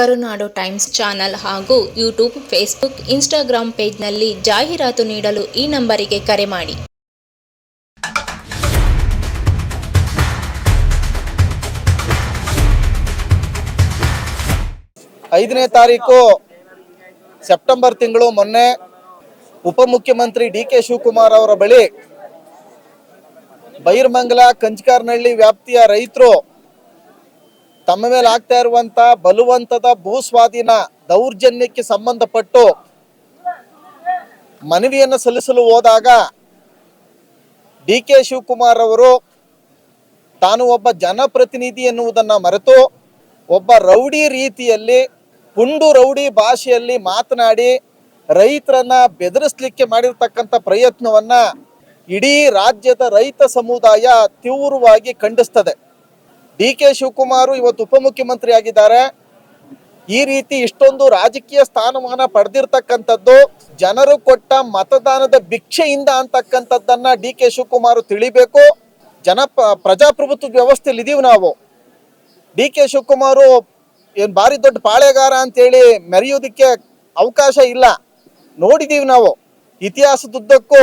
ಕರುನಾಡು times channel ಹಾಗೂ YouTube, Facebook Instagram ಪೇಜ್ನಲ್ಲಿ ಜಾಹೀರಾತು ನೀಡಲು ಈ ನಂಬರಿಗೆ ಕರೆ ಮಾಡಿ. ಐದನೇ ತಾರೀಕು ಸೆಪ್ಟೆಂಬರ್ ತಿಂಗಳು ಮೊನ್ನೆ ಉಪಮುಖ್ಯಮಂತ್ರಿ ಡಿ ಕೆ ಶಿವಕುಮಾರ್ ಅವರ ಬಳಿ ಬೈರ್ಮಂಗಲ ಕಂಚಕಾರ್ನಹಳ್ಳಿ ವ್ಯಾಪ್ತಿಯ ರೈತರು ತಮ್ಮ ಮೇಲೆ ಆಗ್ತಾ ಇರುವಂತ ಬಲವಂತದ ಭೂಸ್ವಾಧೀನ ದೌರ್ಜನ್ಯಕ್ಕೆ ಸಂಬಂಧಪಟ್ಟು ಮನವಿಯನ್ನು ಸಲ್ಲಿಸಲು ಹೋದಾಗ ಡಿ ಕೆ ಶಿವಕುಮಾರ್ ಅವರು ತಾನು ಒಬ್ಬ ಜನಪ್ರತಿನಿಧಿ ಎನ್ನುವುದನ್ನ ಮರೆತು ಒಬ್ಬ ರೌಡಿ ರೀತಿಯಲ್ಲಿ, ಪುಂಡು ರೌಡಿ ಭಾಷೆಯಲ್ಲಿ ಮಾತನಾಡಿ ರೈತರನ್ನ ಬೆದರಿಸಲಿಕ್ಕೆ ಮಾಡಿರ್ತಕ್ಕಂಥ ಪ್ರಯತ್ನವನ್ನ ಇಡೀ ರಾಜ್ಯದ ರೈತ ಸಮುದಾಯ ತೀವ್ರವಾಗಿ ಖಂಡಿಸ್ತದೆ. ಡಿ ಕೆ ಶಿವಕುಮಾರ್ ಇವತ್ತು ಉಪಮುಖ್ಯಮಂತ್ರಿ ಆಗಿದ್ದಾರೆ. ಈ ರೀತಿ ಇಷ್ಟೊಂದು ರಾಜಕೀಯ ಸ್ಥಾನಮಾನ ಪಡೆದಿರ್ತಕ್ಕಂಥದ್ದು ಜನರು ಕೊಟ್ಟ ಮತದಾನದ ಭಿಕ್ಷೆಯಿಂದ ಅಂತಕ್ಕಂಥದ್ದನ್ನ ಡಿ ಕೆ ಶಿವಕುಮಾರ್ ತಿಳಿಬೇಕು. ಜನ ಪ್ರಜಾಪ್ರಭುತ್ವ ವ್ಯವಸ್ಥೆಯಲ್ಲಿ ಇದೀವಿ ನಾವು. ಡಿ ಕೆ ಶಿವಕುಮಾರ್ ಏನ್ ಭಾರಿ ದೊಡ್ಡ ಪಾಳೆಗಾರ ಅಂತೇಳಿ ಮೆರೆಯೋದಕ್ಕೆ ಅವಕಾಶ ಇಲ್ಲ. ನೋಡಿದೀವಿ ನಾವು. ಇತಿಹಾಸದುದ್ದಕ್ಕೂ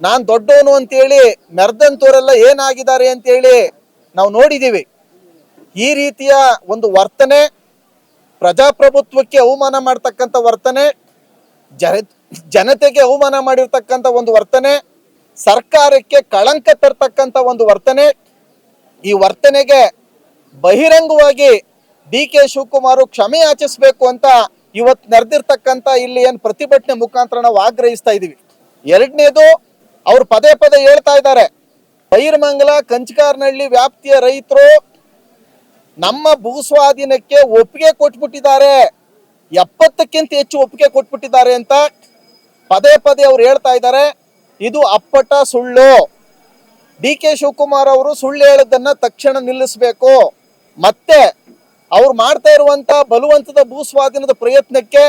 ನಾನ್ ದೊಡ್ಡವನು ಅಂತೇಳಿ ಮೆರೆದಂತವರೆಲ್ಲ ಏನಾಗಿದ್ದಾರೆ ಅಂತೇಳಿ ನಾವು ನೋಡಿದ್ದೀವಿ. ಈ ರೀತಿಯ ಒಂದು ವರ್ತನೆ ಪ್ರಜಾಪ್ರಭುತ್ವಕ್ಕೆ ಅವಮಾನ ಮಾಡ್ತಕ್ಕಂಥ ವರ್ತನೆ, ಜನ, ಜನತೆಗೆ ಅವಮಾನ ಮಾಡಿರ್ತಕ್ಕಂಥ ಒಂದು ವರ್ತನೆ, ಸರ್ಕಾರಕ್ಕೆ ಕಳಂಕ ತರ್ತಕ್ಕಂಥ ಒಂದು ವರ್ತನೆ, ಈ ವರ್ತನೆಗೆ ಬಹಿರಂಗವಾಗಿ ಡಿ ಕೆ ಶಿವಕುಮಾರ್ ಕ್ಷಮೆ ಯಾಚಿಸಬೇಕು ಅಂತ ಇವತ್ತು ನಡೆದಿರ್ತಕ್ಕಂಥ ಇಲ್ಲಿ ಏನು ಪ್ರತಿಭಟನೆ ಮುಖಾಂತರ ನಾವು ಆಗ್ರಹಿಸ್ತಾ ಇದ್ದೀವಿ. ಎರಡನೇದು ಅವ್ರು ಪದೇ ಪದೇ ಹೇಳ್ತಾ ಇದ್ದಾರೆ ಬೈರ್ಮಂಗಲ ಕಂಚಕಾರ್ನಹಳ್ಳಿ ವ್ಯಾಪ್ತಿಯ ರೈತರು ನಮ್ಮ ಭೂಸ್ವಾಧೀನಕ್ಕೆ ಒಪ್ಪಿಗೆ ಕೊಟ್ಬಿಟ್ಟಿದ್ದಾರೆ. ಎಪ್ಪತ್ತಕ್ಕಿಂತ ಹೆಚ್ಚು ಒಪ್ಪಿಗೆ ಕೊಟ್ಬಿಟ್ಟಿದ್ದಾರೆ ಅಂತ ಪದೇ ಪದೇ ಅವ್ರು ಹೇಳ್ತಾ ಇದ್ದಾರೆ. ಇದು ಅಪ್ಪಟ ಸುಳ್ಳು. ಡಿ ಕೆ ಶಿವಕುಮಾರ್ ಅವರು ಸುಳ್ಳು ಹೇಳೋದನ್ನ ತಕ್ಷಣ ನಿಲ್ಲಿಸಬೇಕು. ಮತ್ತೆ ಅವ್ರು ಮಾಡ್ತಾ ಇರುವಂತ ಬಲವಂತದ ಭೂ ಸ್ವಾಧೀನದ ಪ್ರಯತ್ನಕ್ಕೆ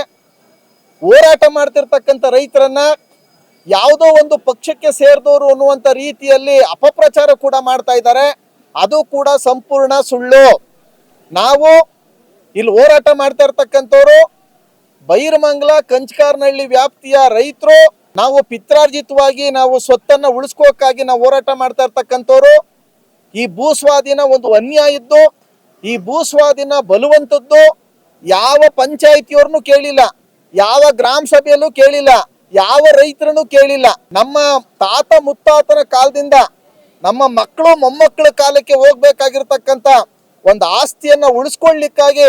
ಹೋರಾಟ ಮಾಡ್ತಿರ್ತಕ್ಕಂಥ ರೈತರನ್ನ ಯಾವುದೋ ಒಂದು ಪಕ್ಷಕ್ಕೆ ಸೇರಿದವರು ಅನ್ನುವಂಥ ರೀತಿಯಲ್ಲಿ ಅಪಪ್ರಚಾರ ಕೂಡ ಮಾಡ್ತಾ ಇದ್ದಾರೆ. ಅದು ಕೂಡ ಸಂಪೂರ್ಣ ಸುಳ್ಳು. ನಾವು ಇಲ್ಲಿ ಹೋರಾಟ ಮಾಡ್ತಾ ಇರ್ತಕ್ಕಂಥವ್ರು, ಬೈರಮಂಗಲ, ಕಂಚಕಾರ್ನಹಳ್ಳಿ ವ್ಯಾಪ್ತಿಯ ರೈತರು, ನಾವು ಪಿತ್ರಾರ್ಜಿತವಾಗಿ ನಾವು ಸ್ವತ್ತನ್ನು ಉಳಿಸ್ಕೋಕ್ಕಾಗಿ ನಾವು ಹೋರಾಟ ಮಾಡ್ತಾ ಇರ್ತಕ್ಕಂಥವ್ರು. ಈ ಭೂಸ್ವಾಧೀನ ಒಂದು ಅನ್ಯಾಯ ಇದ್ದು, ಈ ಭೂಸ್ವಾಧೀನ ಸ್ವಾಧೀನ ಬಲುವಂತದ್ದು ಯಾವ ಪಂಚಾಯಿತಿಯವ್ರನ್ನೂ ಕೇಳಿಲ್ಲ, ಯಾವ ಗ್ರಾಮ ಸಭೆಯಲ್ಲೂ ಕೇಳಿಲ್ಲ. ಯಾವ ರೈತರನ್ನು ಕೇಳಿಲ್ಲ. ನಮ್ಮ ತಾತ ಮುತ್ತಾತನ ಕಾಲದಿಂದ ನಮ್ಮ ಮಕ್ಕಳು ಮೊಮ್ಮಕ್ಕಳ ಕಾಲಕ್ಕೆ ಹೋಗ್ಬೇಕಾಗಿರ್ತಕ್ಕಂಥ ಒಂದು ಆಸ್ತಿಯನ್ನ ಉಳಿಸ್ಕೊಳ್ಳಿಕ್ಕಾಗಿ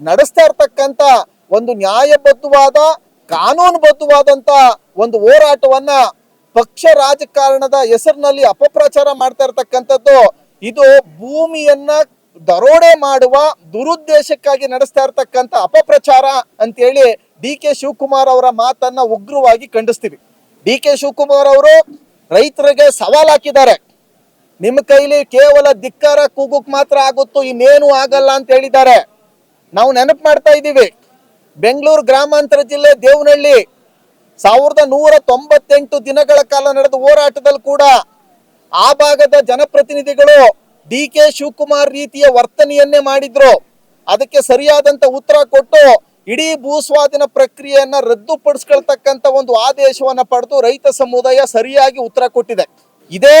ನಡೆಸ್ತಾ ಇರ್ತಕ್ಕಂಥ ಒಂದು ನ್ಯಾಯಬದ್ಧವಾದ ಕಾನೂನುಬದ್ಧವಾದಂತ ಒಂದು ಹೋರಾಟವನ್ನ ಪಕ್ಷ ರಾಜಕಾರಣದ ಹೆಸರಿನಲ್ಲಿ ಅಪಪ್ರಚಾರ ಮಾಡ್ತಾ ಇರ್ತಕ್ಕಂಥದ್ದು, ಇದು ಭೂಮಿಯನ್ನ ದರೋಡೆ ಮಾಡುವ ದುರುದ್ದೇಶಕ್ಕಾಗಿ ನಡೆಸ್ತಾ ಇರ್ತಕ್ಕಂಥ ಅಪಪ್ರಚಾರ ಅಂತೇಳಿ ಡಿ ಕೆ ಶಿವಕುಮಾರ್ ಅವರ ಮಾತನ್ನ ಉಗ್ರವಾಗಿ ಖಂಡಿಸ್ತೀವಿ. ಡಿ ಕೆ ಶಿವಕುಮಾರ್ ಅವರು ರೈತರಿಗೆ ಸವಾಲ್ ಹಾಕಿದ್ದಾರೆ. ನಿಮ್ಮ ಕೈಲಿ ಕೇವಲ ಧಿಕ್ಕಾರ, ಕೂಗುಕ್ ಮಾತ್ರ ಆಗುತ್ತೋ ಇನ್ನೇನು ಆಗಲ್ಲ ಅಂತ ಹೇಳಿದ್ದಾರೆ. ನಾವು ನೆನಪು ಮಾಡ್ತಾ ಇದ್ದೀವಿ. ಬೆಂಗಳೂರು ಗ್ರಾಮಾಂತರ ಜಿಲ್ಲೆ ದೇವನಹಳ್ಳಿ ಸಾವಿರದ ನೂರ ತೊಂಬತ್ತೆಂಟು ದಿನಗಳ ಕಾಲ ನಡೆದ ಹೋರಾಟದಲ್ಲಿ ಕೂಡ ಆ ಭಾಗದ ಜನಪ್ರತಿನಿಧಿಗಳು ಡಿ ಕೆ ಶಿವಕುಮಾರ್ ರೀತಿಯ ವರ್ತನೆಯನ್ನೇ ಮಾಡಿದ್ರು. ಅದಕ್ಕೆ ಸರಿಯಾದಂತ ಉತ್ತರ ಕೊಟ್ಟು ಇಡೀ ಭೂಸ್ವಾಧೀನ ಪ್ರಕ್ರಿಯೆಯನ್ನ ರದ್ದುಪಡಿಸ್ಕೊಳ್ತಕ್ಕಂತ ಒಂದು ಆದೇಶವನ್ನ ಪಡೆದು ರೈತ ಸಮುದಾಯ ಸರಿಯಾಗಿ ಉತ್ತರ ಕೊಟ್ಟಿದೆ. ಇದೇ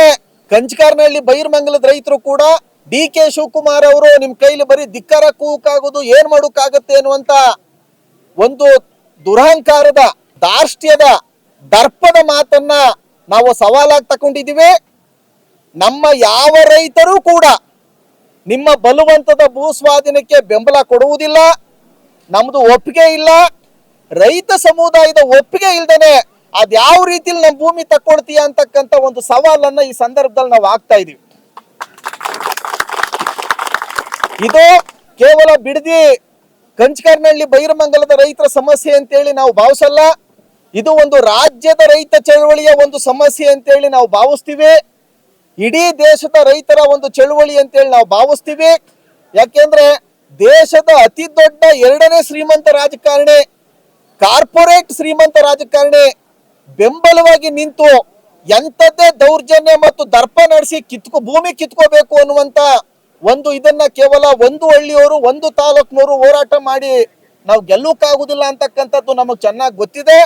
ಕಂಚಕಾರ್ನಹಳ್ಳಿ ಬೈರ್ಮಂಗಲದ ರೈತರು ಕೂಡ ಡಿ ಕೆ ಶಿವಕುಮಾರ್ ಅವರು ನಿಮ್ ಕೈಲಿ ಬರೀ ಧಿಕ್ಕಾರ ಕೂಕಾಗೋದು ಏನ್ ಮಾಡೋಕ್ಕಾಗತ್ತೆ ಅನ್ನುವಂತ ಒಂದು ದುರಹಂಕಾರದ, ದಾರ್ಷ್ಟ್ಯದ, ದರ್ಪದ ಮಾತನ್ನ ನಾವು ಸವಾಲಾಗಿ ತಗೊಂಡಿದ್ದೀವಿ ನಮ್ಮ ಯಾವ ರೈತರು ಕೂಡ ನಿಮ್ಮ ಬಲವಂತದ ಭೂ ಸ್ವಾಧೀನಕ್ಕೆ ಬೆಂಬಲ ಕೊಡುವುದಿಲ್ಲ. ನಮ್ದು ಒಪ್ಪಿಗೆ ಇಲ್ಲ. ರೈತ ಸಮುದಾಯದ ಒಪ್ಪಿಗೆ ಇಲ್ದೇನೆ ಅದ್ ಯಾವ ರೀತಿಲಿ ನಮ್ಮ ಭೂಮಿ ತಕ್ಕೊಳ್ತೀಯ ಅಂತಕ್ಕಂಥ ಒಂದು ಸವಾಲನ್ನ ಈ ಸಂದರ್ಭದಲ್ಲಿ ನಾವು ಆಗ್ತಾ ಇದೀವಿ. ಇದು ಕೇವಲ ಬಿಡದಿ ಕಂಚಕರ್ನಹಳ್ಳಿ ಬೈರಮಂಗಲದ ರೈತರ ಸಮಸ್ಯೆ ಅಂತೇಳಿ ನಾವು ಭಾವಿಸಲ್ಲ. ಇದು ಒಂದು ರಾಜ್ಯದ ರೈತ ಚಳವಳಿಯ ಒಂದು ಸಮಸ್ಯೆ ಅಂತೇಳಿ ನಾವು ಭಾವಿಸ್ತೀವಿ. ಇಡೀ ದೇಶದ ರೈತರ ಒಂದು ಚಳುವಳಿ ಅಂತೇಳಿ ನಾವು ಭಾವಿಸ್ತೀವಿ. ಯಾಕೆಂದ್ರೆ ದೇಶದ ಅತಿ ದೊಡ್ಡ ಎರಡನೇ ಶ್ರೀಮಂತ ರಾಜಕಾರಣಿ, ಕಾರ್ಪೊರೇಟ್ ಶ್ರೀಮಂತ ರಾಜಕಾರಣಿ ಬೆಂಬಲವಾಗಿ ನಿಂತು ಎಂಥದ್ದೇ ದೌರ್ಜನ್ಯ ಮತ್ತು ದರ್ಪ ನಡೆಸಿ ಕಿತ್ಕೊ, ಭೂಮಿ ಕಿತ್ಕೋಬೇಕು ಅನ್ನುವಂತ ಒಂದು ಇದನ್ನ ಕೇವಲ ಒಂದು ಹಳ್ಳಿಯವರು, ಒಂದು ತಾಲೂಕಿನವರು ಹೋರಾಟ ಮಾಡಿ ನಾವು ಗೆಲ್ಲಕ್ಕಾಗುದಿಲ್ಲ ಅಂತಕ್ಕಂಥದ್ದು ನಮಗೆ ಚೆನ್ನಾಗಿ ಗೊತ್ತಿದೆ.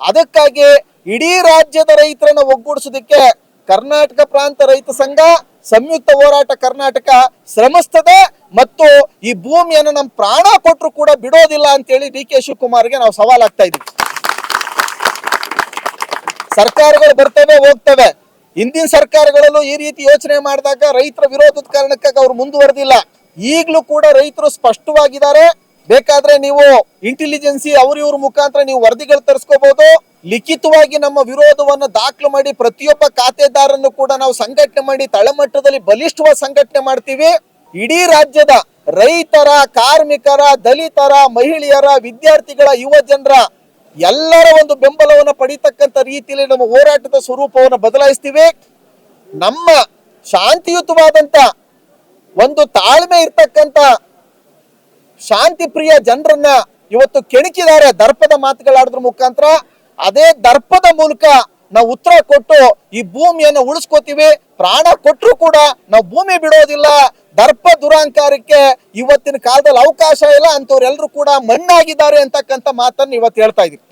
ಅದಕ್ಕಾಗಿ ಇಡೀ ರಾಜ್ಯದ ರೈತರನ್ನ ಒಗ್ಗೂಡಿಸೋದಕ್ಕೆ ಕರ್ನಾಟಕ ಪ್ರಾಂತ ರೈತ ಸಂಘ ಸಂಯುಕ್ತ ಹೋರಾಟ ಕರ್ನಾಟಕ ಶ್ರಮಿಸ್ತದೆ ಮತ್ತು ಈ ಭೂಮಿಯನ್ನು ನಮ್ಮ ಪ್ರಾಣ ಕೊಟ್ಟರು ಕೂಡ ಬಿಡೋದಿಲ್ಲ ಅಂತೇಳಿ ಡಿ ಕೆ ಶಿವಕುಮಾರ್ಗೆ ನಾವು ಸವಾಲ್ ಆಗ್ತಾ ಇದೀವಿ. ಸರ್ಕಾರಗಳು ಬರ್ತವೆ, ಹೋಗ್ತವೆ. ಹಿಂದಿನ ಸರ್ಕಾರಗಳಲ್ಲೂ ಈ ರೀತಿ ಯೋಚನೆ ಮಾಡಿದಾಗ ರೈತರ ವಿರೋಧದ ಕಾರಣಕ್ಕಾಗಿ ಅವ್ರು ಮುಂದುವರೆದಿಲ್ಲ. ಈಗಲೂ ಕೂಡ ರೈತರು ಸ್ಪಷ್ಟವಾಗಿದ್ದಾರೆ. ಬೇಕಾದ್ರೆ ನೀವು ಇಂಟೆಲಿಜೆನ್ಸಿ ಅವ್ರ ಇವ್ರ ಮುಖಾಂತರ ನೀವು ವರದಿಗಳು ತರಿಸ್ಕೋಬಹುದು ಲಿಖಿತವಾಗಿ ನಮ್ಮ ವಿರೋಧವನ್ನು ದಾಖಲು ಮಾಡಿ ಪ್ರತಿಯೊಬ್ಬ ಖಾತೆದಾರನ್ನು ಕೂಡ ನಾವು ಸಂಘಟನೆ ಮಾಡಿ ತಳಮಟ್ಟದಲ್ಲಿ ಬಲಿಷ್ಠವಾದ ಸಂಘಟನೆ ಮಾಡ್ತೀವಿ. ಇಡೀ ರಾಜ್ಯದ ರೈತರ, ಕಾರ್ಮಿಕರ, ದಲಿತರ, ಮಹಿಳೆಯರ, ವಿದ್ಯಾರ್ಥಿಗಳ, ಯುವ ಜನರ ಎಲ್ಲರ ಒಂದು ಬೆಂಬಲವನ್ನು ಪಡೀತಕ್ಕಂಥ ರೀತಿಯಲ್ಲಿ ನಮ್ಮ ಹೋರಾಟದ ಸ್ವರೂಪವನ್ನು ಬದಲಾಯಿಸ್ತೀವಿ. ನಮ್ಮ ಶಾಂತಿಯುತವಾದಂತ ಒಂದು ತಾಳ್ಮೆ ಇರ್ತಕ್ಕಂತ ಶಾಂತಿ ಪ್ರಿಯ ಜನರನ್ನ ಇವತ್ತು ಕೆಣಕಿದ್ದಾರೆ ದರ್ಪದ ಮಾತುಗಳಾಡೋದ್ರ ಮುಖಾಂತರ. ಅದೇ ದರ್ಪದ ಮೂಲಕ ನಾವು ಉತ್ತರ ಕೊಟ್ಟು ಈ ಭೂಮಿಯನ್ನು ಉಳಿಸ್ಕೋತೀವಿ. ಪ್ರಾಣ ಕೊಟ್ಟರು ಕೂಡ ನಾವು ಭೂಮಿ ಬಿಡೋದಿಲ್ಲ. ದರ್ಪ ದುರಾಂಕಾರಕ್ಕೆ ಇವತ್ತಿನ ಕಾಲದಲ್ಲಿ ಅವಕಾಶ ಇಲ್ಲ. ಅಂತವ್ರೆಲ್ಲರೂ ಕೂಡ ಮಣ್ಣಾಗಿದ್ದಾರೆ ಅಂತಕ್ಕಂಥ ಮಾತನ್ನು ಇವತ್ತು ಹೇಳ್ತಾ ಇದೀವಿ.